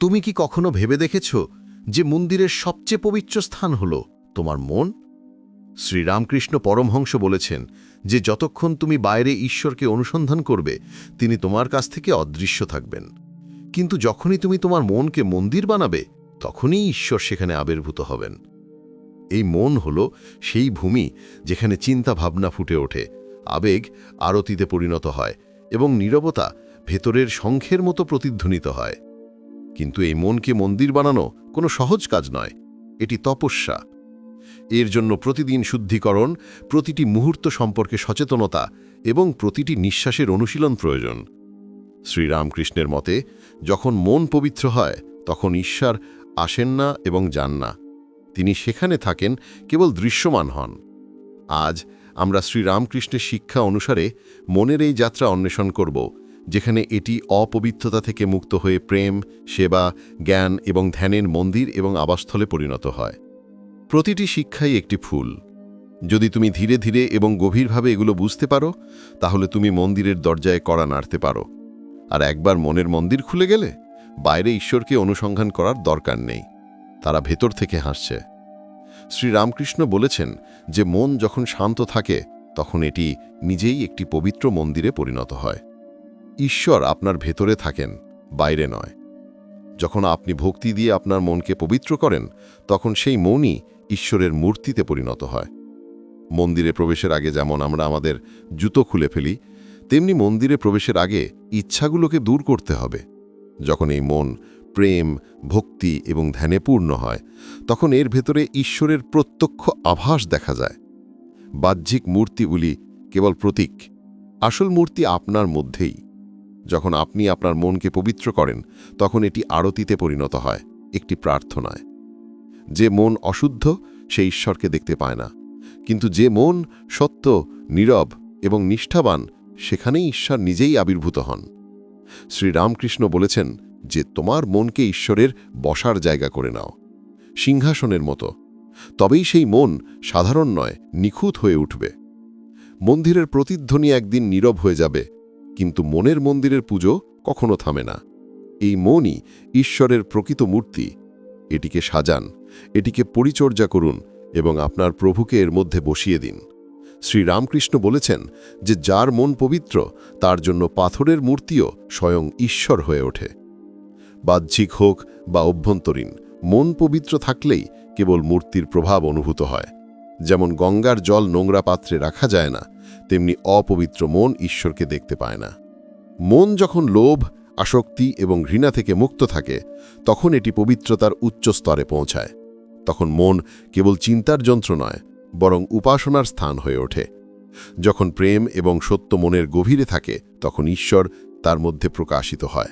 তুমি কি কখনো ভেবে দেখেছ যে মন্দিরের সবচেয়ে পবিত্র স্থান হল তোমার মন? শ্রীরামকৃষ্ণ পরমহংস বলেছেন যে যতক্ষণ তুমি বাইরে ঈশ্বরকে অনুসন্ধান করবে, তিনি তোমার কাছ থেকে অদৃশ্য থাকবেন। কিন্তু যখনই তুমি তোমার মনকে মন্দির বানাবে, তখনই ঈশ্বর সেখানে আবির্ভূত হবেন। এই মন হল সেই ভূমি যেখানে চিন্তা ভাবনা ফুটে ওঠে, আবেগ আরতিতে পরিণত হয় এবং নীরবতা ভেতরের শঙ্খের মতো প্রতিধ্বনিত হয়। কিন্তু এই মনকে মন্দির বানানো কোনো সহজ কাজ নয়, এটি তপস্যা। এর জন্য প্রতিদিন শুদ্ধিকরণ, প্রতিটি মুহূর্ত সম্পর্কে সচেতনতা এবং প্রতিটি নিঃশ্বাসের অনুশীলন প্রয়োজন। শ্রীরামকৃষ্ণের মতে, যখন মন পবিত্র হয়, তখন ঈশ্বর আসেন না এবং যান না। তিনি সেখানে থাকেন, কেবল দৃশ্যমান হন। আজ আমরা শ্রীরামকৃষ্ণের শিক্ষা অনুসারে মনের এই যাত্রা অন্বেষণ করব যেখানে এটি অপবিত্রতা থেকে মুক্ত হয়ে প্রেম, সেবা, জ্ঞান এবং ধ্যানের মন্দির এবং আবাসস্থলে পরিণত হয়। প্রতিটি শিক্ষাই একটি ফুল। যদি তুমি ধীরে ধীরে এবং গভীরভাবে এগুলো বুঝতে পারো, তাহলে তুমি মন্দিরের দরজায় কড়া নাড়তে পারো। আর একবার মনের মন্দির খুলে গেলে, বাইরে ঈশ্বরকে অনুসন্ধান করার দরকার নেই। তারা ভেতর থেকে হাসছে। শ্রীরামকৃষ্ণ বলেছেন যে, মন যখন শান্ত থাকে, তখন এটি নিজেই একটি পবিত্র মন্দিরে পরিণত হয়। ঈশ্বর আপনার ভেতরে থাকেন, বাইরে নয়। যখন আপনি ভক্তি দিয়ে আপনার মনকে পবিত্র করেন, তখন সেই মনই ঈশ্বরের মূর্তিতে পরিণত হয়। মন্দিরে প্রবেশের আগে যেমন আমরা আমাদের জুতো খুলে ফেলি, তেমনি মন্দিরে প্রবেশের আগে ইচ্ছাগুলোকে দূর করতে হবে। যখন এই মন প্রেম, ভক্তি এবং ধ্যানে পূর্ণ হয়, তখন এর ভেতরে ঈশ্বরের প্রত্যক্ষ আভাস দেখা যায়। বাহ্যিক মূর্তিগুলি কেবল প্রতীক, আসল মূর্তি আপনার মধ্যেই। যখন আপনি আপনার মনকে পবিত্র করেন, তখন এটি আরতিতে পরিণত হয়, একটি প্রার্থনায়। যে মন অশুদ্ধ, সে ঈশ্বরকে দেখতে পায় না। কিন্তু যে মন সত্য, নীরব এবং নিষ্ঠাবান, সেখানেই ঈশ্বর নিজেই আবির্ভূত হন। শ্রীরামকৃষ্ণ বলেছেন যে, তোমার মনকে ঈশ্বরের বসার জায়গা করে নাও। সিংহাসনের মতো। তবেই সেই মন সাধারণ নয়, নিখুঁত হয়ে উঠবে। মন্দিরের প্রতিধ্বনি একদিন নীরব হয়ে যাবে কিন্তু মনের মন্দিরের পুজো কখনো থামে না। এই মনই ঈশ্বরের প্রকৃত মূর্তি। এটিকে সাজান, এটিকে পরিচর্যা করুন এবং আপনার প্রভুকে এর মধ্যে বসিয়ে দিন। শ্রীরামকৃষ্ণ বলেছেন যে যার মন পবিত্র, তার জন্য পাথরের মূর্তিও স্বয়ং ঈশ্বর হয়ে ওঠে। বাহ্যিক হোক বা অভ্যন্তরীণ, মন পবিত্র থাকলেই কেবল মূর্তির প্রভাব অনুভূত হয়। যেমন গঙ্গার জল নোংরা পাত্রে রাখা যায় না তেমনি অপবিত্র মন ঈশ্বরকে দেখতে পায় না। মন যখন লোভ, আসক্তি এবং ঘৃণা থেকে মুক্ত থাকে, তখন এটি পবিত্রতার উচ্চ স্তরে পৌঁছায়। তখন মন কেবল চিন্তার যন্ত্র নয়, বরং উপাসনার স্থান হয়ে ওঠে। যখন প্রেম এবং সত্য মনের গভীরে থাকে, তখন ঈশ্বর তার মধ্যে প্রকাশিত হয়।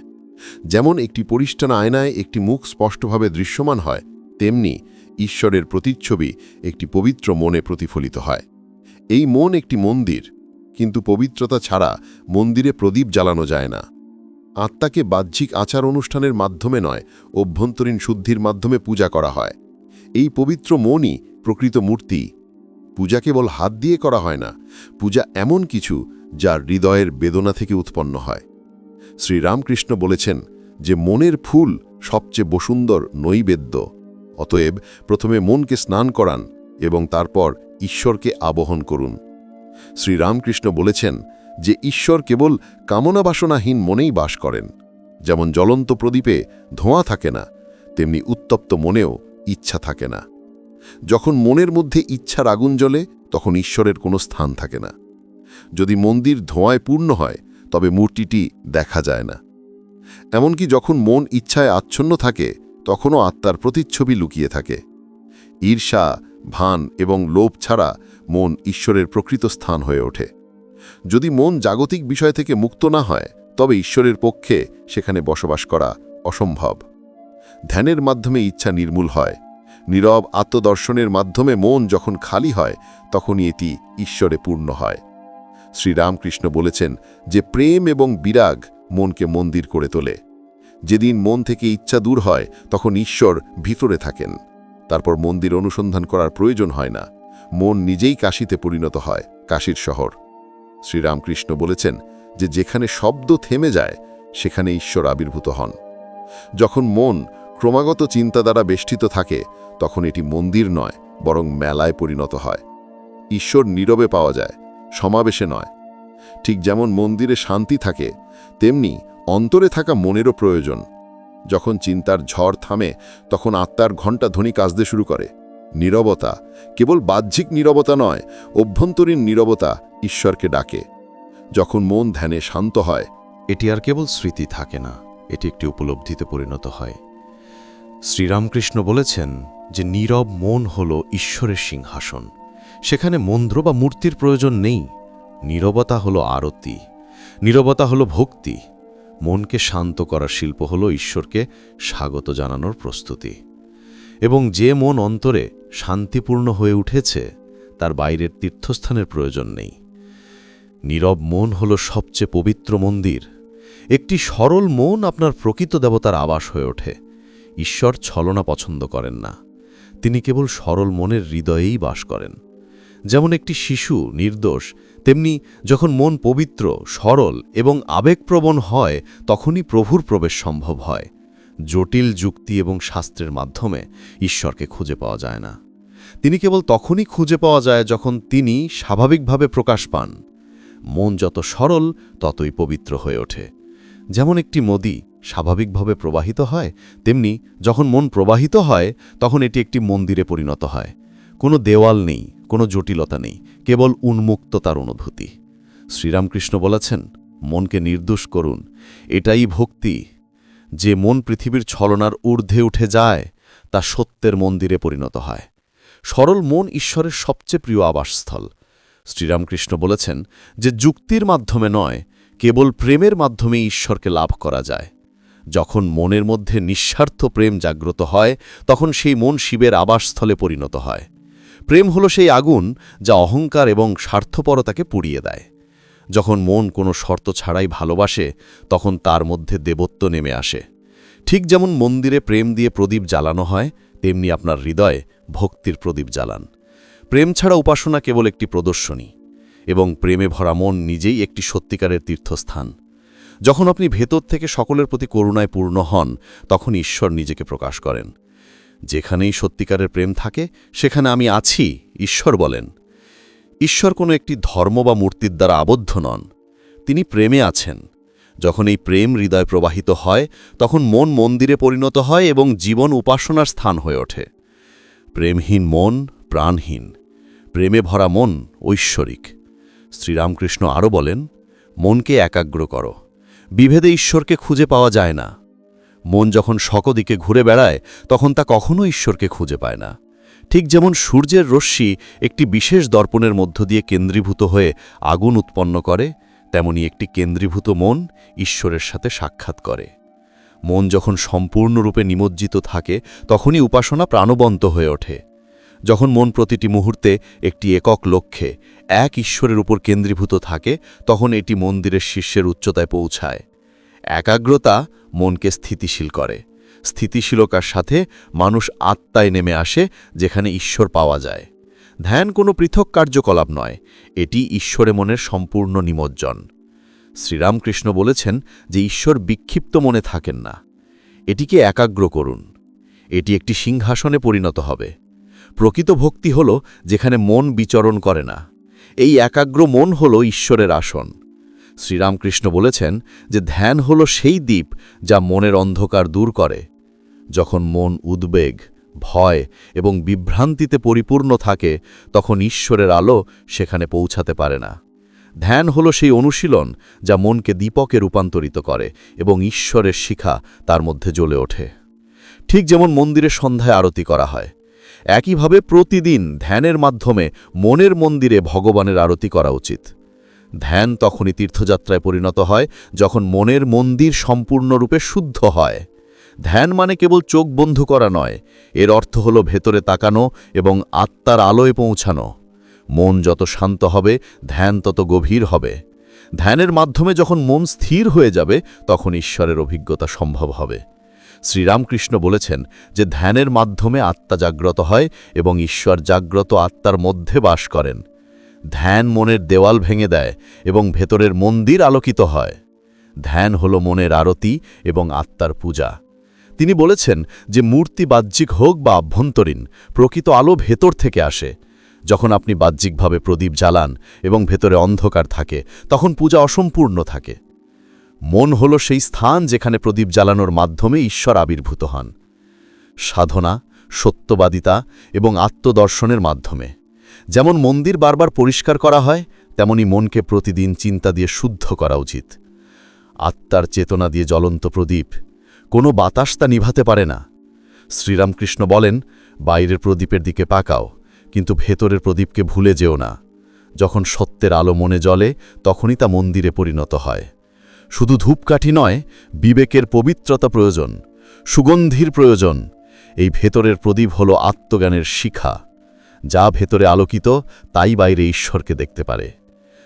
যেমন একটি পরিষ্ঠান আয়নায় একটি মুখ স্পষ্টভাবে দৃশ্যমান হয়, তেমনি ঈশ্বরের প্রতিচ্ছবি একটি পবিত্র মনে প্রতিফলিত হয়। এই মন একটি মন্দির, কিন্তু পবিত্রতা ছাড়া মন্দিরে প্রদীপ জ্বালানো যায় না। আত্মাকে বাহ্যিক আচার অনুষ্ঠানের মাধ্যমে নয়, অভ্যন্তরীণ শুদ্ধির মাধ্যমে পূজা করা হয়। এই পবিত্র মনই প্রকৃত মূর্তি। পূজা কেবল হাত দিয়ে করা হয় না, পূজা এমন কিছু যার হৃদয়ের বেদনা থেকে উৎপন্ন হয়। শ্রীরামকৃষ্ণ বলেছেন যে মনের ফুল সবচেয়ে বসুন্দর নৈবেদ্য, অতএব প্রথমে মনকে স্নান করান এবং তারপর ঈশ্বরকে আবহন করুন। শ্রীরামকৃষ্ণ বলেছেন যে ঈশ্বর কেবল কামনা বাসনাহীন মনেই বাস করেন। যেমন জ্বলন্ত প্রদীপে ধোঁয়া থাকে না, তেমনি উত্তপ্ত মনেও ইচ্ছা থাকে না। যখন মনের মধ্যে ইচ্ছার আগুন জ্বলে, তখন ঈশ্বরের কোনো স্থান থাকে না। যদি মন্দির ধোঁয়ায় পূর্ণ হয়, তবে মূর্তিটি দেখা যায় না। এমনকি যখন মন ইচ্ছায় আচ্ছন্ন থাকে, তখনও আত্মার প্রতিচ্ছবি লুকিয়ে থাকে। ঈর্ষা ভান এবং লোভ ছাড়া মন ঈশ্বরের প্রকৃত স্থান হয়ে ওঠে। যদি মন জাগতিক বিষয় থেকে মুক্ত না হয়, তবে ঈশ্বরের পক্ষে সেখানে বসবাস করা অসম্ভব। ধ্যানের মাধ্যমে ইচ্ছা নির্মূল হয়। নীরব আত্মদর্শনের মাধ্যমে মন যখন খালি হয়, তখনই এটি ঈশ্বরে পূর্ণ হয়। শ্রীরামকৃষ্ণ বলেছেন যে প্রেম এবং বিরাগ মনকে মন্দির করে তোলে। যেদিন মন থেকে ইচ্ছা দূর হয়, তখন ঈশ্বর ভিতরে থাকেন। তারপর মন্দির অনুসন্ধান করার প্রয়োজন হয় না। মন নিজেই কাশিতে পরিণত হয়, কাশীর শহর। শ্রীরামকৃষ্ণ বলেছেন যে যেখানে শব্দ থেমে যায়, সেখানে ঈশ্বর আবির্ভূত হন। যখন মন ক্রমাগত চিন্তা দ্বারা বেষ্টিত থাকে, তখন এটি মন্দির নয়, বরং মেলায় পরিণত হয়। ঈশ্বর নীরবে পাওয়া যায়, সমাবেশে নয়। ঠিক যেমন মন্দিরে শান্তি থাকে, তেমনি অন্তরে থাকা মনেরও প্রয়োজন। যখন চিন্তার ঝড় থামে, তখন আত্মার ঘণ্টা ধ্বনি কাজতে শুরু করে। নীরবতা, কেবল বাহ্যিক নীরবতা নয়, অভ্যন্তরীণ নীরবতা ঈশ্বরকে ডাকে। যখন মন ধ্যানে শান্ত হয়, এটি আর কেবল স্মৃতি থাকে না, এটি একটি উপলব্ধিতে পরিণত হয়। শ্রীরামকৃষ্ণ বলেছেন যে নীরব মন হল ঈশ্বরের সিংহাসন। সেখানে মন্ত্র বা মূর্তির প্রয়োজন নেই। নীরবতা হল আরতি। নীরবতা হল ভক্তি। মনকে শান্ত করার শিল্প হল ঈশ্বরকে স্বাগত জানানোর প্রস্তুতি। এবং যে মন অন্তরে শান্তিপূর্ণ হয়ে উঠেছে, তার বাইরের তীর্থস্থানের প্রয়োজন নেই। নীরব মন হল সবচেয়ে পবিত্র মন্দির। একটি সরল মন আপনার প্রকৃত দেবতার আবাস হয়ে ওঠে। ঈশ্বর ছলনা পছন্দ করেন না। তিনি কেবল সরল মনের হৃদয়েই বাস করেন। যেমন একটি শিশু নির্দোষ তেমনি যখন মন পবিত্র, সরল এবং আবেগপ্রবণ হয়, তখনই প্রভুর প্রবেশ সম্ভব হয়। জটিল যুক্তি এবং শাস্ত্রের মাধ্যমে ঈশ্বরকে খুঁজে পাওয়া যায় না। তিনি কেবল তখনই খুঁজে পাওয়া যায় যখন তিনি স্বাভাবিকভাবে প্রকাশ পান। মন যত সরল, ততই পবিত্র হয়ে ওঠে। যেমন একটি নদী স্বাভাবিকভাবে প্রবাহিত হয়, তেমনি যখন মন প্রবাহিত হয়, তখন এটি একটি মন্দিরে পরিণত হয়। কোনো দেওয়াল নেই, কোনো জটিলতা নেই, কেবল উন্মুক্ততার অনুভূতি। শ্রীরামকৃষ্ণ বলেছেন, মনকে নির্দোষ করুন, এটাই ভক্তি। যে মন পৃথিবীর ছলনার ঊর্ধ্বে উঠে যায়, তা সত্যের মন্দিরে পরিণত হয়। সরল মন ঈশ্বরের সবচেয়ে প্রিয় আবাসস্থল। শ্রীরামকৃষ্ণ বলেছেন যে যুক্তির মাধ্যমে নয়, কেবল প্রেমের মাধ্যমে ঈশ্বরকে লাভ করা যায়। যখন মনের মধ্যে নিঃস্বার্থ প্রেম জাগ্রত হয়, তখন সেই মন শিবের আবাসস্থলে পরিণত হয়। প্রেম হল সেই আগুন যা অহংকার এবং স্বার্থপরতাকে পুড়িয়ে দেয়। যখন মন কোনো শর্ত ছাড়াই ভালোবাসে, তখন তার মধ্যে দেবত্ব নেমে আসে। ঠিক যেমন মন্দিরে প্রেম দিয়ে প্রদীপ জ্বালানো হয়, তেমনি আপনার হৃদয়ে ভক্তির প্রদীপ জ্বালান। প্রেম ছাড়া উপাসনা কেবল একটি প্রদর্শনী, এবং প্রেমে ভরা মন নিজেই একটি সত্যিকারের তীর্থস্থান। যখন আপনি ভেতর থেকে সকলের প্রতি করুণায় পূর্ণ হন, তখন ঈশ্বর নিজেকে প্রকাশ করেন। যেখানেই সত্যিকারের প্রেম থাকে, সেখানে আমি আছি, ঈশ্বর বলেন। ঈশ্বর কোনো একটি ধর্ম বা মূর্তির দ্বারা আবদ্ধ নন। তিনি প্রেমে আছেন। যখন এই প্রেম হৃদয় প্রবাহিত হয়, তখন মন মন্দিরে পরিণত হয় এবং জীবন উপাসনার স্থান হয়ে ওঠে। প্রেমহীন মন, প্রাণহীন। প্রেমে ভরা মন, ঐশ্বরিক। শ্রীরামকৃষ্ণ আরও বলেন, মনকে একাগ্র করো। বিভেদে ঈশ্বরকে খুঁজে পাওয়া যায় না। মন যখন সকদিকে ঘুরে বেড়ায়, তখন তা কখনো ঈশ্বরকে খুঁজে পায় না। ঠিক যেমন সূর্যের রশ্মি একটি বিশেষ দর্পণের মধ্য দিয়ে কেন্দ্রীভূত হয়ে আগুন উৎপন্ন করে, তেমনি একটি কেন্দ্রীভূত মন ঈশ্বরের সাথে সাক্ষাৎ করে। মন যখন সম্পূর্ণরূপে নিমজ্জিত থাকে, তখনই উপাসনা প্রাণবন্ত হয়ে ওঠে। যখন মন প্রতিটি মুহূর্তে একটি একক লক্ষ্যে, এক ঈশ্বরের উপর কেন্দ্রীভূত থাকে, তখন এটি মন্দিরের শীর্ষের উচ্চতায় পৌঁছায়। একাগ্রতা মনকে স্থিতিশীল করে। স্থিতিশীলতার সাথে মানুষ আত্মায় নেমে আসে, যেখানে ঈশ্বর পাওয়া যায়। ধ্যান কোনো পৃথক কার্যকলাপ নয়, এটি ঈশ্বরে মনের সম্পূর্ণ নিমজ্জন। শ্রীরামকৃষ্ণ বলেছেন যে ঈশ্বর বিক্ষিপ্ত মনে থাকেন না। এটিকে একাগ্র করুন। এটি একটি সিংহাসনে পরিণত হবে। প্রকৃত ভক্তি হল যেখানে মন বিচরণ করে না। এই একাগ্র মন হল ঈশ্বরের আসন। শ্রীরামকৃষ্ণ বলেছেন যে ধ্যান হল সেই দ্বীপ যা মনের অন্ধকার দূর করে। যখন মন উদ্বেগ, ভয় এবং বিভ্রান্তিতে পরিপূর্ণ থাকে, তখন ঈশ্বরের আলো সেখানে পৌঁছাতে পারে না। ধ্যান হল সেই অনুশীলন যা মনকে দীপকে রূপান্তরিত করে এবং ঈশ্বরের শিখা তার মধ্যে জ্বলে ওঠে। ঠিক যেমন মন্দিরে সন্ধ্যায় আরতি করা হয়, একইভাবে প্রতিদিন ধ্যানের মাধ্যমে মনের মন্দিরে ভগবানের আরতি করা উচিত। ধ্যান তখনই তীর্থযাত্রায় পরিণত হয়, যখন মনের মন্দির সম্পূর্ণরূপে শুদ্ধ হয়। ধ্যান মানে কেবল চোখ বন্ধ করা নয়, এর অর্থ হল ভেতরে তাকানো এবং আত্মার আলোয় পৌঁছানো। মন যত শান্ত হবে, ধ্যান তত গভীর হবে। ধ্যানের মাধ্যমে যখন মন স্থির হয়ে যাবে, তখন ঈশ্বরের অভিজ্ঞতা সম্ভব হবে। শ্রীরামকৃষ্ণ বলেছেন যে ধ্যানের মাধ্যমে আত্মা জাগ্রত হয় এবং ঈশ্বর জাগ্রত আত্মার মধ্যে বাস করেন। ধ্যান মনের দেওয়াল ভেঙে দেয় এবং ভেতরের মন্দির আলোকিত হয়। ধ্যান হল মনের আরতি এবং আত্মার পূজা। তিনি বলেছেন যে মূর্তি বাহ্যিক হোক বা আভ্যন্তরীণ প্রকৃত আলো ভেতর থেকে আসে। যখন আপনি বাহ্যিকভাবে প্রদীপ জ্বালান এবং ভেতরে অন্ধকার থাকে, তখন পূজা অসম্পূর্ণ থাকে। মন হল সেই স্থান যেখানে প্রদীপ জ্বালানোর মাধ্যমে ঈশ্বর আবির্ভূত হন। সাধনা, সত্যবাদিতা এবং আত্মদর্শনের মাধ্যমে। যেমন মন্দির বারবার পরিষ্কার করা হয়, তেমনি মনকে প্রতিদিন চিন্তা দিয়ে শুদ্ধ করা উচিত। আত্মার চেতনা দিয়ে জ্বলন্ত প্রদীপ, কোনো বাতাস তা নিভাতে পারে না। শ্রীরামকৃষ্ণ বলেন, বাইরের প্রদীপের দিকে পাকাও কিন্তু ভেতরের প্রদীপকে ভুলে যেও না। যখন সত্যের আলো মনে জ্বলে, তখনই তা মন্দিরে পরিণত হয়। শুধু ধূপকাঠি নয়, বিবেকের পবিত্রতা প্রয়োজন, সুগন্ধির প্রয়োজন। এই ভেতরের প্রদীপ হল আত্মজ্ঞানের শিখা। যা ভেতরে আলোকিত, তাই বাইরে ঈশ্বরকে দেখতে পারে।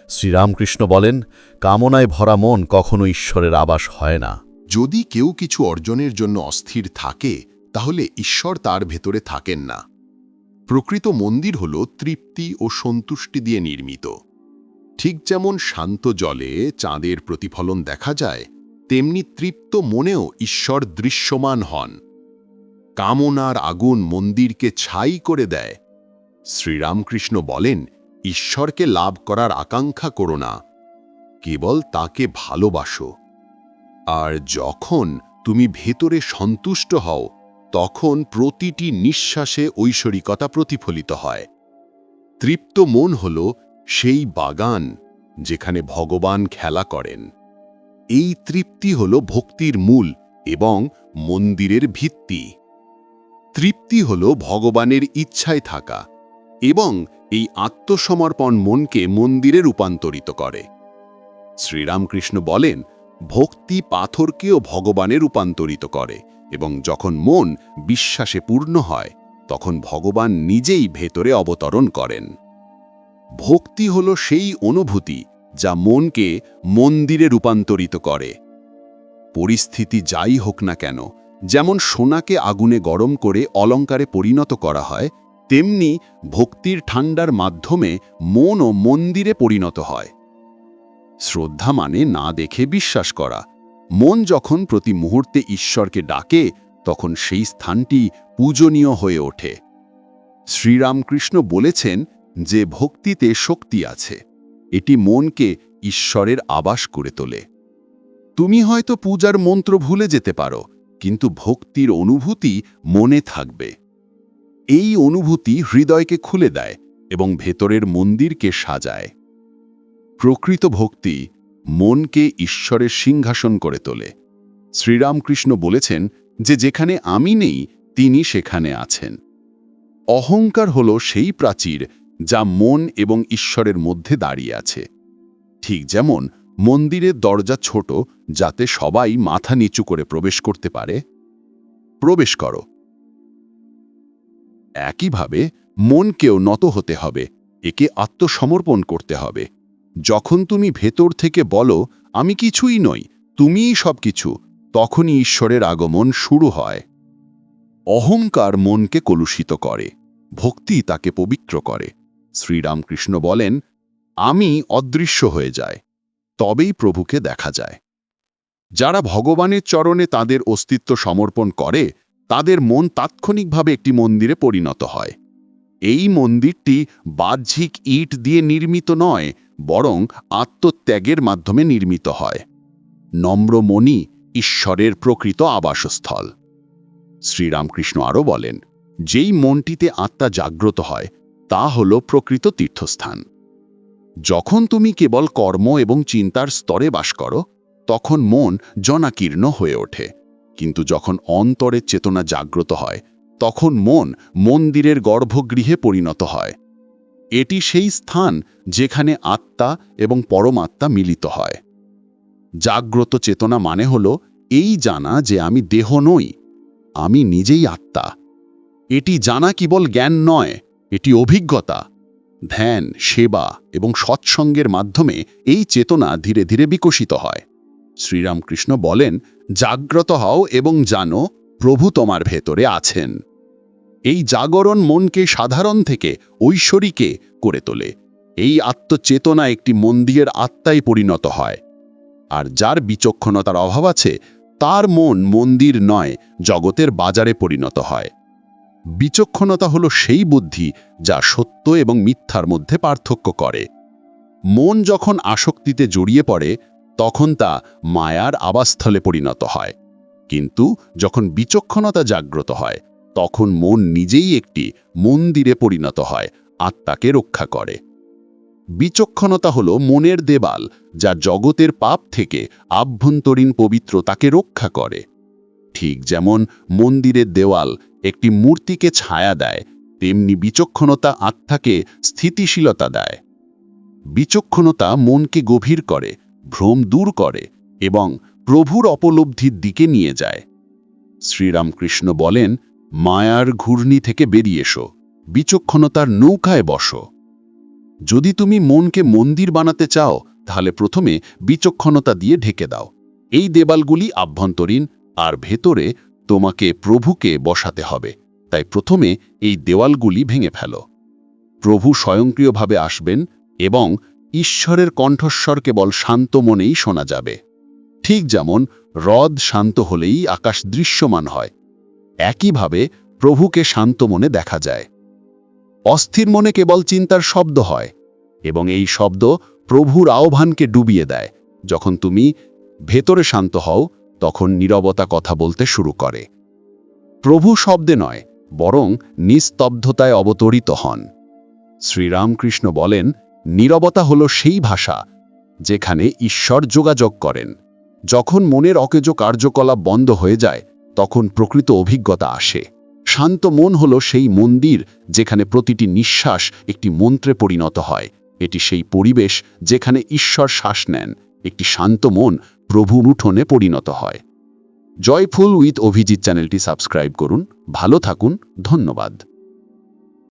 শ্রীরামকৃষ্ণ বলেন, কামনায় ভরা মন কখনো ঈশ্বরের আবাস হয় না। যদি কেউ কিছু অর্জনের জন্য অস্থির থাকে, তাহলে ঈশ্বর তার ভেতরে থাকেন না। প্রকৃত মন্দির হল তৃপ্তি ও সন্তুষ্টি দিয়ে নির্মিত। ঠিক যেমন শান্ত জলে চাঁদের প্রতিফলন দেখা যায়, তেমনি তৃপ্ত মনেও ঈশ্বর দৃশ্যমান হন। কামনার আগুন মন্দিরকে ছাই করে দেয় শ্রীরামকৃষ্ণ বলেন, ঈশ্বরকে লাভ করার আকাঙ্ক্ষা করো না, কেবল তাকে ভালোবাসো। আর যখন তুমি ভেতরে সন্তুষ্ট হও, তখন প্রতিটি নিঃশ্বাসে ঐশ্বরিকতা প্রতিফলিত হয়। তৃপ্ত মন হল সেই বাগান যেখানে ভগবান খেলা করেন। এই তৃপ্তি হল ভক্তির মূল এবং মন্দিরের ভিত্তি। তৃপ্তি হল ভগবানের ইচ্ছায় থাকা। এবং এই আত্মসমর্পণ মনকে মন্দিরে রূপান্তরিত করে। শ্রীরামকৃষ্ণ বলেন, ভক্তি পাথরকেও ভগবানে রূপান্তরিত করে এবং যখন মন বিশ্বাসে পূর্ণ হয়, তখন ভগবান নিজেই ভেতরে অবতরণ করেন। ভক্তি হল সেই অনুভূতি যা মনকে মন্দিরে রূপান্তরিত করে। পরিস্থিতি যাই হোক না কেন, যেমন সোনাকে আগুনে গরম করে অলঙ্কারে পরিণত করা হয় তেমনি ভক্তির ঠান্ডার মাধ্যমে মনও মন্দিরে পরিণত হয়। শ্রদ্ধা মানে না দেখে বিশ্বাস করা। মন যখন প্রতি মুহূর্তে ঈশ্বরকে ডাকে, তখন সেই স্থানটি পূজনীয় হয়ে ওঠে। শ্রীরামকৃষ্ণ বলেছেন যে ভক্তিতে শক্তি আছে। এটি মনকে ঈশ্বরের আবাস করে তোলে। তুমি হয়তো পূজার মন্ত্র ভুলে যেতে পারো, কিন্তু ভক্তির অনুভূতি মনে থাকবে। এই অনুভূতি হৃদয়কে খুলে দেয় এবং ভেতরের মন্দিরকে সাজায়। প্রকৃত ভক্তি মনকে ঈশ্বরের সিংহাসন করে তোলে। শ্রীরামকৃষ্ণ বলেছেন যে যেখানে আমি নেই, তিনি সেখানে আছেন। অহংকার হল সেই প্রাচীর যা মন এবং ঈশ্বরের মধ্যে দাঁড়িয়ে আছে। ঠিক যেমন মন্দিরের দরজা ছোট যাতে সবাই মাথা নিচু করে প্রবেশ করতে পারে। প্রবেশ করো। একইভাবে মনকেও নত হতে হবে, একে আত্মসমর্পণ করতে হবে। যখন তুমি ভেতর থেকে বলো, আমি কিছুই নই, তুমিই সব কিছু তখনই ঈশ্বরের আগমন শুরু হয়। অহংকার মনকে কলুষিত করে, ভক্তি তাকে পবিত্র করে। শ্রীরামকৃষ্ণ বলেন, আমি অদৃশ্য হয়ে যায়, তবেই প্রভুকে দেখা যায়। যারা ভগবানের চরণে তাদের অস্তিত্ব সমর্পণ করে তাদের মন তাৎক্ষণিকভাবে একটি মন্দিরে পরিণত হয়। এই মন্দিরটি বাহ্যিক ইট দিয়ে নির্মিত নয়, বরং আত্মত্যাগের মাধ্যমে নির্মিত হয়। নম্রমণি ঈশ্বরের প্রকৃত আবাসস্থল। শ্রীরামকৃষ্ণ আরও বলেন, যেই মনটিতে আত্মা জাগ্রত হয়, তা হল প্রকৃত তীর্থস্থান। যখন তুমি কেবল কর্ম এবং চিন্তার স্তরে বাস করো, তখন মন জনাকীর্ণ হয়ে ওঠে। কিন্তু যখন অন্তরের চেতনা জাগ্রত হয়, তখন মন মন্দিরের গর্ভগৃহে পরিণত হয়। এটি সেই স্থান যেখানে আত্মা এবং পরমাত্মা মিলিত হয়। জাগ্রত চেতনা মানে হল, এই জানা যে আমি দেহ নই, আমি নিজেই আত্মা। এটি জানা কেবল জ্ঞান নয়, এটি অভিজ্ঞতা, ধ্যান, সেবা এবং সৎসঙ্গের মাধ্যমে এই চেতনা ধীরে ধীরে বিকশিত হয়। শ্রীরামকৃষ্ণ বলেন জাগ্রত হও এবং জানো, প্রভু তোমার ভেতরে আছেন। এই জাগরণ মনকে সাধারণ থেকে ঐশ্বরীকে করে তোলে। এই আত্মচেতনা একটি মন্দিরের আত্মায় পরিণত হয়। আর যার বিচক্ষণতার অভাব আছে, তার মন মন্দির নয়, জগতের বাজারে পরিণত হয়। বিচক্ষণতা হলো সেই বুদ্ধি যা সত্য এবং মিথ্যার মধ্যে পার্থক্য করে। মন যখন আসক্তিতে জড়িয়ে পড়ে তখন তা মায়ার আবাসস্থলে পরিণত হয়। কিন্তু যখন বিচক্ষণতা জাগ্রত হয়, তখন মন নিজেই একটি মন্দিরে পরিণত হয়, আত্মাকে রক্ষা করে। বিচক্ষণতা হল মনের দেবাল, যা জগতের পাপ থেকে আভ্যন্তরীণ পবিত্রতাকে রক্ষা করে। ঠিক যেমন মন্দিরের দেওয়াল একটি মূর্তিকে ছায়া দেয়, তেমনি বিচক্ষণতা আত্মাকে স্থিতিশীলতা দেয়। বিচক্ষণতা মনকে গভীর করে ভ্রম দূর করে এবং প্রভুর অপলব্ধির দিকে নিয়ে যায়। শ্রীরামকৃষ্ণ বলেন, মায়ার ঘূর্ণি থেকে বেরিয়ে এসো, বিচক্ষণতার নৌকায় বসো। যদি তুমি মনকে মন্দির বানাতে চাও, তাহলে প্রথমে বিচক্ষণতা দিয়ে ঢেকে দাও। এই দেবালগুলি আভ্যন্তরীণ আর ভেতরে তোমাকে প্রভুকে বসাতে হবে। তাই প্রথমে এই দেওয়ালগুলি ভেঙে ফেলো। প্রভু স্বয়ংক্রিয়ভাবে আসবেন এবং ঈশ্বরের কণ্ঠস্বর কেবল শান্ত মনেই শোনা যাবে। ঠিক যেমন হ্রদ শান্ত হলেই আকাশ দৃশ্যমান হয়, একইভাবে প্রভুকে শান্ত মনে দেখা যায়। অস্থির মনে কেবল চিন্তার শব্দ হয় এবং এই শব্দ প্রভুর আহ্বানকে ডুবিয়ে দেয়। যখন তুমি ভেতরে শান্ত হও, তখন নীরবতা কথা বলতে শুরু করে। প্রভু শব্দে নয়, বরং নিস্তব্ধতায় অবতরিত হন। শ্রীরামকৃষ্ণ বলেন নীরবতা হল সেই ভাষা যেখানে ঈশ্বর যোগাযোগ করেন। যখন মনের অকেজ কার্যকলাপ বন্ধ হয়ে যায়, তখন প্রকৃত অভিজ্ঞতা আসে। শান্ত মন হল সেই মন্দির যেখানে প্রতিটি নিঃশ্বাস একটি মন্ত্রে পরিণত হয়। এটি সেই পরিবেশ যেখানে ঈশ্বর শ্বাস নেন। একটি শান্ত মন প্রভু উঠোনে পরিণত হয়। জয়ফুল উইথ অভিজিৎ চ্যানেলটি সাবস্ক্রাইব করুন। ভালো থাকুন। ধন্যবাদ।